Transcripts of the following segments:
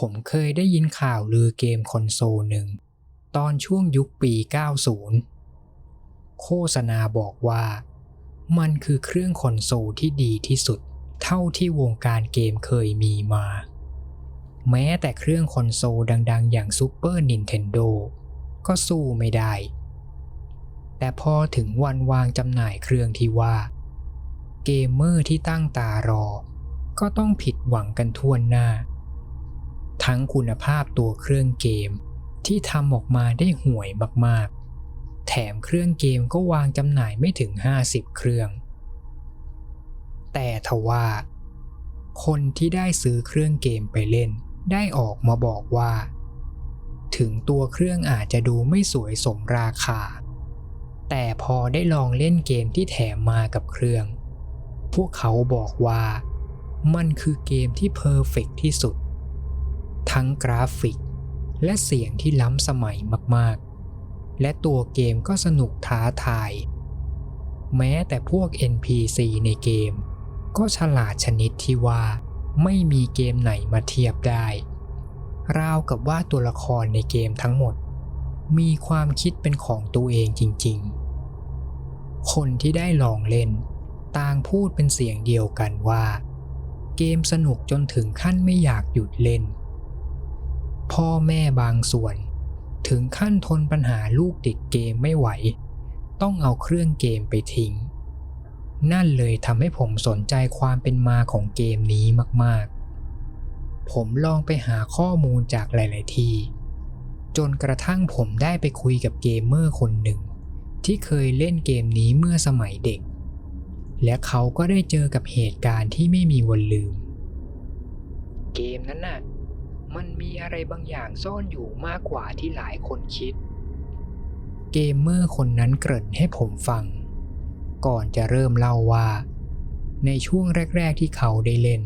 ผมเคยได้ยินข่าวลือเกมคอนโซลหนึ่ง ตอนช่วงยุคปี 90 โฆษณาบอกว่ามันคือเครื่องคอนโซลที่ดีที่สุด เท่าที่วงการเกมเคยมีมา แม้แต่เครื่องคอนโซลดัง ๆ อย่าง Super Nintendo ก็สู้ไม่ได้ แต่พอถึงวันวางจำหน่ายเครื่องที่ว่า เกมเมอร์ที่ตั้งตารอ ก็ต้องผิดหวังกันทั่วหน้า ทั้งคุณภาพตัวเครื่องเกม ที่ทำออกมาได้ห่วยมากๆ แถมเครื่องเกมก็วางจำหน่ายไม่ถึง 50 เครื่อง แต่ทว่า คนที่ได้ซื้อเครื่องเกมไปเล่น ได้ออกมาบอกว่า ถึงตัวเครื่องอาจจะดูไม่สวยสมราคา แต่พอได้ลองเล่นเกมที่แถมมากับเครื่อง พวกเขาบอกว่ามันคือเกมที่เพอร์เฟกที่สุด ทั้งกราฟิก และเสียงที่ล้ำสมัยมากๆ และตัวเกมก็สนุกท้าทาย แม้แต่พวก NPC ในเกม ก็ฉลาดชนิดที่ว่า ไม่มีเกมไหนมาเทียบได้ ราวกับว่าตัวละครในเกมทั้งหมด มีความคิดเป็นของตัวเองจริงๆ คนที่ได้ลองเล่น ต่างพูดเป็นเสียงเดียวกันว่า เกมสนุกจนถึงขั้นไม่อยากหยุดเล่น พ่อแม่บางส่วน ถึงขั้นทนปัญหาลูกติดเกมไม่ไหว ต้องเอาเครื่องเกมไปทิ้ง นั่นเลยทำให้ผมสนใจความเป็นมาของเกมนี้มากๆ ผมลองไปหาข้อมูลจากหลาย ๆ ที่ จนกระทั่งผมได้ไปคุยกับเกมเมอร์คนหนึ่ง ที่เคยเล่นเกมนี้เมื่อสมัยเด็ก และเขาก็ได้เจอกับเหตุการณ์ที่ไม่มีวันลืม เกมนั้นน่ะ มันมีอะไรบางอย่างซ่อนอยู่มากกว่าที่หลายคนคิด เกมเมอร์คนนั้นเกริ่นให้ผมฟัง ก่อนจะเริ่มเล่าว่า ในช่วงแรก ๆ ที่เขาได้เล่น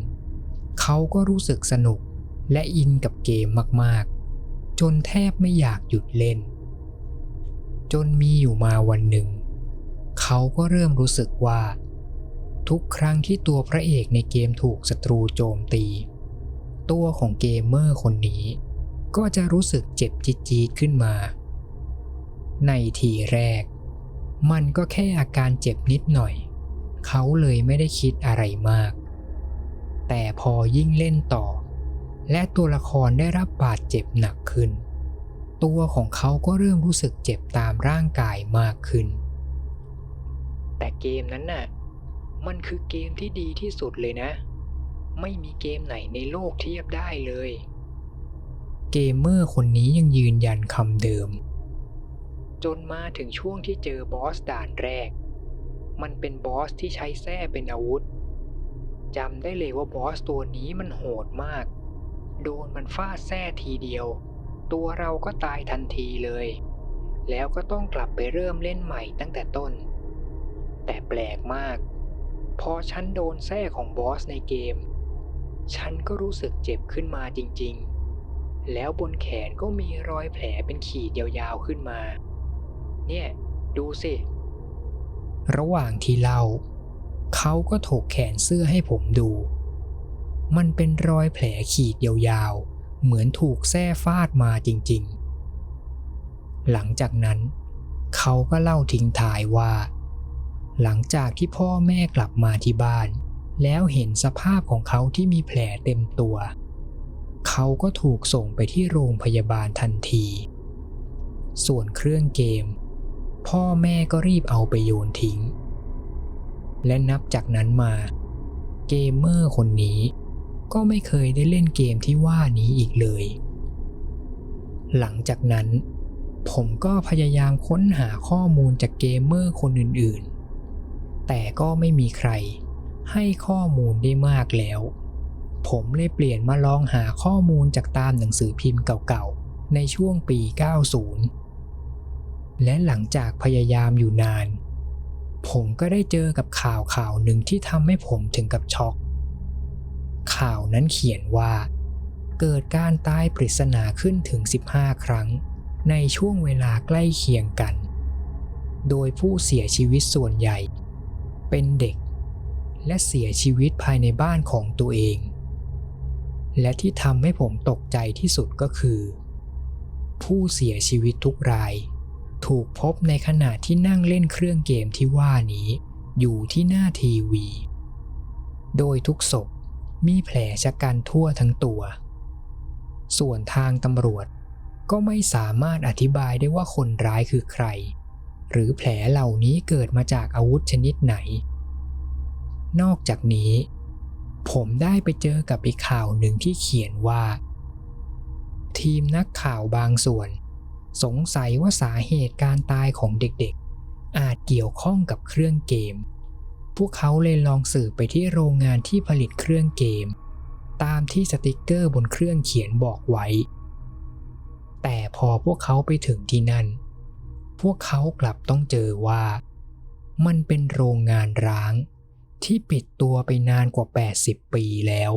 เขาก็รู้สึกสนุกและอินกับเกมมากๆ จนแทบไม่อยากหยุดเล่น จนมีอยู่มาวันหนึ่ง เขาก็เริ่มรู้สึกว่า ทุกครั้งที่ตัวพระเอกในเกมถูกศัตรูโจมตี ตัวของเกมเมอร์คนนี้ ก็จะรู้สึกเจ็บจี๊ดๆขึ้นมา ในทีแรก มันก็แค่อาการเจ็บนิดหน่อย เขาเลยไม่ได้คิดอะไรมาก แต่พอยิ่งเล่นต่อ และตัวละครได้รับบาดเจ็บหนักขึ้น ตัวของเขาก็เริ่มรู้สึกเจ็บตามร่างกายมากขึ้น แต่เกมนั้นน่ะ มันคือเกมที่ดีที่สุดเลยนะ ไม่มีเกมไหนในโลกเทียบได้เลย เกมเมอร์คนนี้ยังยืนยันคำเดิม จนมาถึงช่วงที่เจอบอสด่านแรก มันเป็นบอสที่ใช้แส้เป็นอาวุธจำได้เลยว่าบอสตัวนี้มันโหดมาก โดนมันฟาดแส้ทีเดียว ตัวเราก็ตายทันทีเลย แล้วก็ต้องกลับไปเริ่มเล่นใหม่ตั้งแต่ต้น แต่แปลกมาก พอฉันโดนแส้ของบอสในเกม ฉันก็รู้สึกเจ็บขึ้นมาจริงๆ แล้วบนแขนก็มีรอยแผลเป็นขีดยาวๆขึ้นมา เนี่ย ดูสิ ระหว่างที่เล่าเขาก็ถกแขนเสื้อให้ผมดู มันเป็นรอยแผลขีดยาวๆ เหมือนถูกแส้ฟาดมาจริงๆ หลังจากนั้น เขาก็เล่าทิ้งท้ายว่า หลังจากที่พ่อแม่กลับมาที่บ้าน แล้วเห็นสภาพของเขาที่มีแผลเต็มตัว เขาก็ถูกส่งไปที่โรงพยาบาลทันที ส่วนเครื่องเกม พ่อแม่ก็รีบเอาไปโยนทิ้ง และนับจากนั้นมา เกมเมอร์คนนี้ก็ไม่เคยได้เล่นเกมที่ว่านี้อีกเลย หลังจากนั้น ผมก็พยายามค้นหาข้อมูลจากเกมเมอร์คนอื่นๆ แต่ก็ไม่มีใคร ให้ข้อมูลได้มากแล้ว ผมเลยเปลี่ยนมาลองหาข้อมูลจากตามหนังสือพิมพ์เก่าๆ ในช่วงปี 90 และหลังจากพยายามอยู่นาน ผมก็ได้เจอกับข่าวข่าวหนึ่งที่ทำให้ผมถึงกับช็อก ข่าวนั้นเขียนว่า เกิดการตายปริศนาขึ้นถึง 15 ครั้ง ในช่วงเวลาใกล้เคียงกัน โดยผู้เสียชีวิตส่วนใหญ่ เป็นเด็ก และเสียชีวิตภายในบ้านของตัวเอง และที่ทำให้ผมตกใจที่สุดก็คือ ผู้เสียชีวิตทุกราย ถูกพบในขณะที่นั่งเล่นเครื่องเกมที่ว่านี้อยู่ที่หน้าทีวี โดยทุกศพมีแผลชะกันทั่วทั้งตัว ส่วนทางตำรวจก็ไม่สามารถอธิบายได้ว่าคนร้ายคือใคร หรือแผลเหล่านี้เกิดมาจากอาวุธชนิดไหน นอกจากนี้ ผมได้ไปเจอกับอีกข่าวหนึ่งที่เขียนว่า ทีมนักข่าวบางส่วน สงสัยว่าสาเหตุการตายของเด็กๆ อาจเกี่ยวข้องกับเครื่องเกม พวกเขาเลยลองสืบไปที่โรงงานที่ผลิตเครื่องเกม ตามที่สติกเกอร์บนเครื่องเขียนบอกไว้ แต่พอพวกเขาไปถึงที่นั่น พวกเขากลับต้องเจอว่า มันเป็นโรงงานร้าง ที่ปิดตัวไปนานกว่า 80 ปีแล้ว